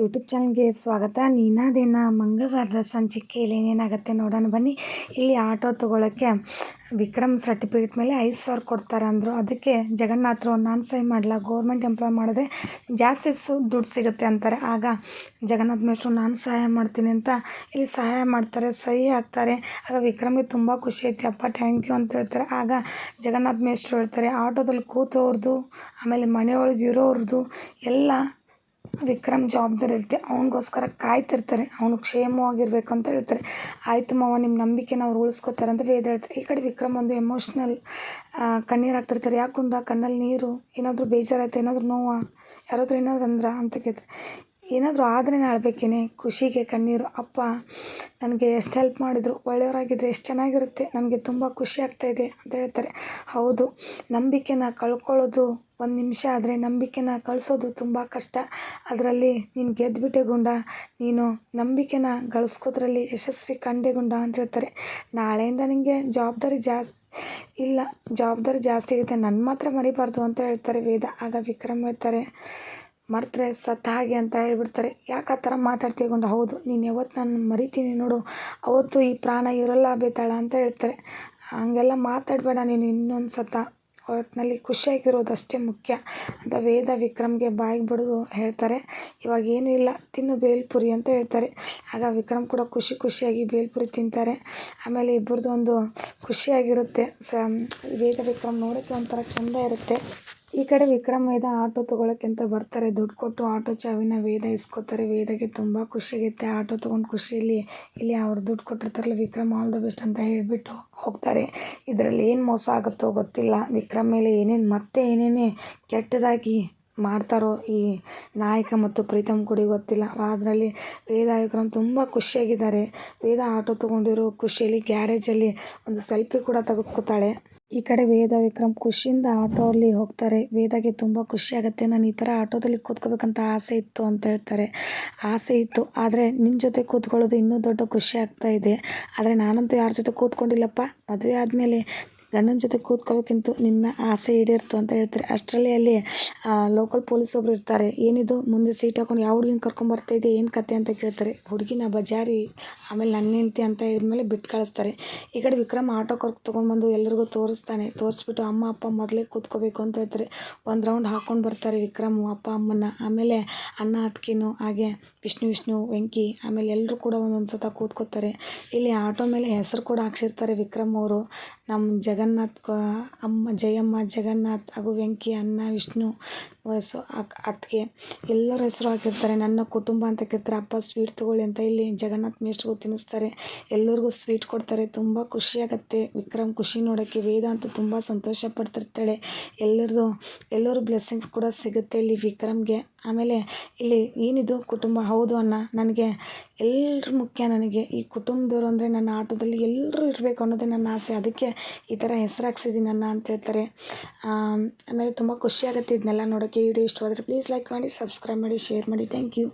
YouTube ಚಾನಲ್ಗೆ ಸ್ವಾಗತ. ನೀನಾದೇನ ಮಂಗಳವಾರದ ಸಂಚಿಕೆಯಲ್ಲಿ ಏನೇನಾಗುತ್ತೆ ನೋಡೋಣ ಬನ್ನಿ. ಇಲ್ಲಿ ಆಟೋ ತೊಗೊಳಕ್ಕೆ ವಿಕ್ರಮ್ ಸರ್ಟಿಫಿಕೇಟ್ ಮೇಲೆ ಐದು ಸಾವಿರ ಕೊಡ್ತಾರೆ ಅಂದರು. ಅದಕ್ಕೆ ಜಗನ್ನಾಥರು ನಾನು ಸಹಿ ಮಾಡಲ್ಲ ಗೌರ್ಮೆಂಟ್ ಎಂಪ್ಲಾಯ್ ಮಾಡಿದ್ರೆ ಜಾಸ್ತಿ ಸು, ದುಡ್ಡು ಸಿಗುತ್ತೆ ಅಂತಾರೆ. ಆಗ ಜಗನ್ನಾಥ್ ಮೇಷ್ಟ್ರು, ನಾನು ಸಹಾಯ ಮಾಡ್ತೀನಿ ಅಂತ ಇಲ್ಲಿ ಸಹಾಯ ಮಾಡ್ತಾರೆ ಸಹಿ ಹಾಕ್ತಾರೆ ಆಗ ವಿಕ್ರಮ್ಗೆ ತುಂಬ ಖುಷಿ ಐತಿ, ಅಪ್ಪ ಥ್ಯಾಂಕ್ ಯು ಅಂತ ಹೇಳ್ತಾರೆ. ಆಗ ಜಗನ್ನಾಥ್ ಮೇಷ್ಟ್ರು ಹೇಳ್ತಾರೆ, ಆಟೋದಲ್ಲಿ ಕೂತವ್ರದ್ದು ಆಮೇಲೆ ಮನೆಯೊಳಗೆ ಇರೋರ್ದು ಎಲ್ಲ ವಿಕ್ರಮ್ ಜವಾಬ್ದಾರಿ ಇರುತ್ತೆ. ಅವನಿಗೋಸ್ಕರ ಕಾಯ್ತಿರ್ತಾರೆ. ಅವನು ಕ್ಷೇಮವಾಗಿರ್ಬೇಕು ಅಂತ ಹೇಳ್ತಾರೆ. ಆಯಿತು ಮಾವ ನಿಮ್ಮ ನಂಬಿಕೆನ ಅವ್ರು ಉಳಿಸ್ಕೋತಾರೆ ಅಂತ ವೇದ ಹೇಳ್ತಾರೆ. ಈ ಕಡೆ ವಿಕ್ರಮ್ ಒಂದು ಎಮೋಷ್ನಲ್ ಕಣ್ಣೀರು ಹಾಕ್ತಿರ್ತಾರೆ. ಯಾಕುಂಡ ಕಣ್ಣಲ್ಲಿ ನೀರು? ಏನಾದರೂ ಬೇಜಾರಾಯ್ತು? ಏನಾದರೂ ನೋವಾ? ಯಾರಾದರೂ ಏನಾದರೂ ಅಂದ್ರ? ಅಂತ ಕೇಳ್ತಾರೆ. ಏನಾದರೂ ಆದರೆ ನಾಳ್ಬೇಕೇನೆ? ಖುಷಿಗೆ ಕಣ್ಣೀರು. ಅಪ್ಪ, ನನಗೆ ಎಷ್ಟು ಹೆಲ್ಪ್ ಮಾಡಿದರು. ಒಳ್ಳೆಯವರಾಗಿದ್ದರೆ ಎಷ್ಟು ಚೆನ್ನಾಗಿರುತ್ತೆ. ನನಗೆ ತುಂಬ ಖುಷಿ ಆಗ್ತಾಯಿದೆ ಅಂತ ಹೇಳ್ತಾರೆ. ಹೌದು, ನಂಬಿಕೆನ ಕಳ್ಕೊಳ್ಳೋದು ಒಂದು ನಿಮಿಷ ಆದರೆ ನಂಬಿಕೆನ ಕಳಿಸೋದು ತುಂಬ ಕಷ್ಟ. ಅದರಲ್ಲಿ ನೀನು ಗೆದ್ದುಬಿಟ್ಟೆ ಗುಂಡ. ನೀನು ನಂಬಿಕೆನ ಗಳಿಸ್ಕೋದ್ರಲ್ಲಿ ಯಶಸ್ವಿ ಕಂಡೆ ಗುಂಡ ಅಂತ ಹೇಳ್ತಾರೆ. ನಾಳೆಯಿಂದ ನಿನಗೆ ಜವಾಬ್ದಾರಿ ಜಾಸ್ತಿ ಇಲ್ಲ, ಜವಾಬ್ದಾರಿ ಜಾಸ್ತಿ ಆಗುತ್ತೆ. ನನ್ನ ಮಾತ್ರ ಮರಿಬಾರ್ದು ಅಂತ ಹೇಳ್ತಾರೆ ವೇದ. ಆಗ ವಿಕ್ರಮ್ ಹೇಳ್ತಾರೆ ಮರೆತರೆ ಸತ್ತ ಹಾಗೆ ಅಂತ ಹೇಳ್ಬಿಡ್ತಾರೆ. ಯಾಕೆ ಆ ಥರ ಮಾತಾಡ್ತೀಯ ಹೌದು, ನೀನು ಯಾವತ್ತು ನಾನು ಮರಿತೀನಿ ನೋಡು. ಅವತ್ತು ಈ ಪ್ರಾಣ ಇರೋಲ್ಲ ಬೇತಾಳ ಅಂತ ಹೇಳ್ತಾರೆ. ಹಂಗೆಲ್ಲ ಮಾತಾಡಬೇಡ ನೀನು ಇನ್ನೊಂದು ಸತ. ಒಟ್ಟಿನಲ್ಲಿ ಖುಷಿಯಾಗಿರೋದು ಅಷ್ಟೇ ಮುಖ್ಯ ಅಂತ ವೇದ ವಿಕ್ರಮ್ಗೆ ಬಾಯಿಗೆ ಬಿಡೋದು ಹೇಳ್ತಾರೆ. ಇವಾಗ ಏನೂ ಇಲ್ಲ, ತಿನ್ನು ಬೇಲ್ಪುರಿ ಅಂತ ಹೇಳ್ತಾರೆ. ಆಗ ವಿಕ್ರಮ್ ಕೂಡ ಖುಷಿ ಖುಷಿಯಾಗಿ ಬೇಲ್ಪುರಿ ತಿಂತಾರೆ. ಆಮೇಲೆ ಇಬ್ಬರದ್ದು ಒಂದು ಖುಷಿಯಾಗಿರುತ್ತೆ. ಸ, ವೇದ ವಿಕ್ರಮ್ ನೋಡೋಕ್ಕೆ ಒಂಥರ ಚೆಂದ ಇರುತ್ತೆ. ಈ ಕಡೆ ವಿಕ್ರಮ್ ವೇದ ಆಟೋ ಅಂತ ಬರ್ತಾರೆ. ದುಡ್ಡು ಕೊಟ್ಟು ಆಟೋ ಚಾವಿನ ವೇದ ಇಸ್ಕೊತಾರೆ. ವೇದಗೆ ತುಂಬ ಖುಷಿಯಾಗುತ್ತೆ ಆಟೋ ತಗೊಂಡು ಖುಷಿಯಲ್ಲಿ ಇಲ್ಲಿ ಅವ್ರು ದುಡ್ಡು ಕೊಟ್ಟಿರ್ತಾರಲ್ಲ, ವಿಕ್ರಮ್ ಆಲ್ ದ ಬೆಸ್ಟ್ ಅಂತ ಹೇಳಿಬಿಟ್ಟು ಹೋಗ್ತಾರೆ. ಇದರಲ್ಲಿ ಏನು ಮೋಸ ಆಗುತ್ತೋ ಗೊತ್ತಿಲ್ಲ. ವಿಕ್ರಮ್ ಮೇಲೆ ಏನೇನು, ಮತ್ತೆ ಏನೇನೇ ಕೆಟ್ಟದಾಗಿ ಮಾಡ್ತಾರೋ ಈ ನಾಯಕ ಮತ್ತು ಪ್ರೀತಮ್ ಕುಡಿ ಗೊತ್ತಿಲ್ಲ. ಅದರಲ್ಲಿ ವೇದ ತುಂಬ ಖುಷಿಯಾಗಿದ್ದಾರೆ. ವೇದ ಆಟೋ ತೊಗೊಂಡಿರೋ ಖುಷಿಯಲ್ಲಿ ಗ್ಯಾರೇಜಲ್ಲಿ ಒಂದು ಸೆಲ್ಫಿ ಕೂಡ ತೆಗೆಸ್ಕೊತಾಳೆ. ಈ ಕಡೆ ವೇದ ವಿಕ್ರಮ್ ಖುಷಿಯಿಂದ ಆಟೋಲ್ಲಿ ಹೋಗ್ತಾರೆ. ವೇದಾಗೆ ತುಂಬ ಖುಷಿ ಆಗುತ್ತೆ. ನಾನು ಈ ಥರ ಆಟೋದಲ್ಲಿ ಕೂತ್ಕೋಬೇಕಂತ ಆಸೆ ಇತ್ತು ಅಂತ ಹೇಳ್ತಾರೆ. ಆಸೆ ಇತ್ತು. ಆದರೆ ನಿನ್ನ ಜೊತೆ ಕೂತ್ಕೊಳ್ಳೋದು ಇನ್ನೂ ದೊಡ್ಡ ಖುಷಿ ಆಗ್ತಾ ಇದೆ. ಆದರೆ ನಾನಂತೂ ಯಾರ ಜೊತೆ ಕೂತ್ಕೊಂಡಿಲ್ಲಪ್ಪ? ಮದುವೆ ಆದಮೇಲೆ ಗಂಡನ ಜೊತೆ ಕೂತ್ಕೋಬೇಕಿಂತ ನಿನ್ನ ಆಸೆ ಈಡೇರ್ತು ಅಂತ ಹೇಳ್ತಾರೆ. ಅಷ್ಟರಲ್ಲಿ ಅಲ್ಲಿ ಲೋಕಲ್ ಪೊಲೀಸ್ ಒಬ್ರು ಇರ್ತಾರೆ. ಏನಿದು? ಮುಂದೆ ಸೀಟ್ ಹಾಕೊಂಡು ಯಾವ ಹುಡುಗಿನ ಕರ್ಕೊಂಬರ್ತಾ ಇದೆ ಏನು ಕತೆ ಅಂತ ಕೇಳ್ತಾರೆ. ಹುಡುಗಿನ ಬಜಾರಿ, ಆಮೇಲೆ ನನ್ನ ಹೆಂಡ್ತಿ ಅಂತ ಹೇಳಿದ್ಮೇಲೆ ಬಿಟ್ಟು ಕಳಿಸ್ತಾರೆ. ಈ ಕಡೆ ವಿಕ್ರಮ್ ಆಟೋ ಕರ್ಕ್ ತೊಗೊಂಡ್ಬಂದು ಎಲ್ಲರಿಗೂ ತೋರಿಸ್ತಾನೆ. ತೋರಿಸ್ಬಿಟ್ಟು ಅಮ್ಮ, ಅಪ್ಪ ಮೊದಲೇ ಕೂತ್ಕೋಬೇಕು ಅಂತ ಹೇಳ್ತಾರೆ. ಒಂದು ರೌಂಡ್ ಹಾಕೊಂಡು ಬರ್ತಾರೆ ವಿಕ್ರಮ್, ಅಪ್ಪ ಅಮ್ಮನ ಆಮೇಲೆ ಅಣ್ಣ ಅತ್ಕಿನು ಹಾಗೆ ವಿಷ್ಣು ವಿಷ್ಣು, ವೆಂಕಿ, ಆಮೇಲೆ ಎಲ್ಲರೂ ಕೂಡ ಒಂದೊಂದು ಸತ ಕೂತ್ಕೋತಾರೆ. ಇಲ್ಲಿ ಆಟೋ ಮೇಲೆ ಹೆಸರು ಕೂಡ ಹಾಕ್ಸಿರ್ತಾರೆ ವಿಕ್ರಮ್ ಅವರು. ನಮ್ಮ ಜಗನ್ನಾಥ್ ಅಮ್ಮ ಜಯಮ್ಮ ಜಗನ್ನಾಥ್ ಹಾಗೂ ವೆಂಕಿ ಅಣ್ಣ ವಿಷ್ಣು ವಯಸ್ಸು ಅತ್ತಿಗೆ ಎಲ್ಲರ ಹೆಸರು ಹಾಕಿರ್ತಾರೆ. ನನ್ನ ಕುಟುಂಬ ಅಂತ ಕೇಳ್ತಾರೆ, ಅಪ್ಪ ಸ್ವೀಟ್ ತೊಗೊಳ್ಳಿ ಅಂತ ಇಲ್ಲಿ ಜಗನ್ನಾಥ್ ಮೇಷ್ಟ್ರಿಗೂ ತಿನ್ನಿಸ್ತಾರೆ. ಎಲ್ಲರಿಗೂ ಸ್ವೀಟ್ ಕೊಡ್ತಾರೆ. ತುಂಬ ಖುಷಿಯಾಗತ್ತೆ ವಿಕ್ರಮ್ ಖುಷಿ ನೋಡೋಕ್ಕೆ ವೇದ ಅಂತೂ ತುಂಬ ಸಂತೋಷ ಪಡ್ತಿರ್ತಾಳೆ. ಎಲ್ಲರದು, ಎಲ್ಲರೂ ಬ್ಲೆಸ್ಸಿಂಗ್ಸ್ ಕೂಡ ಸಿಗುತ್ತೆ ಇಲ್ಲಿ ವಿಕ್ರಮ್ಗೆ. ಆಮೇಲೆ ಇಲ್ಲಿ ಏನಿದು? ಕುಟುಂಬ. ಹೌದು ಅಣ್ಣ. ನನಗೆ ಎಲ್ಲರೂ ಮುಖ್ಯ ನನಗೆ. ಈ ಕುಟುಂಬದವರು ಅಂದರೆ ನನ್ನ ಆಟೋದಲ್ಲಿ ಎಲ್ಲರೂ ಇರಬೇಕು ಅನ್ನೋದೇ ನನ್ನ ಆಸೆ. ಅದಕ್ಕೆ ಈ ಥರ ಹೆಸರು ಹಾಕ್ಸಿದ್ದೀನಿ ಅಣ್ಣ ಅಂತ ಹೇಳ್ತಾರೆ. ಆಮೇಲೆ ತುಂಬ ಖುಷಿಯಾಗುತ್ತೆ ಇದನ್ನೆಲ್ಲ ನೋಡೋಕ್ಕೆ. ಈ ವಿಡಿಯೋ ಇಷ್ಟವಾದರೆ ಪ್ಲೀಸ್ ಲೈಕ್ ಮಾಡಿ ಸಬ್ಸ್ಕ್ರೈಬ್ ಮಾಡಿ ಶೇರ್ ಮಾಡಿ. Thank you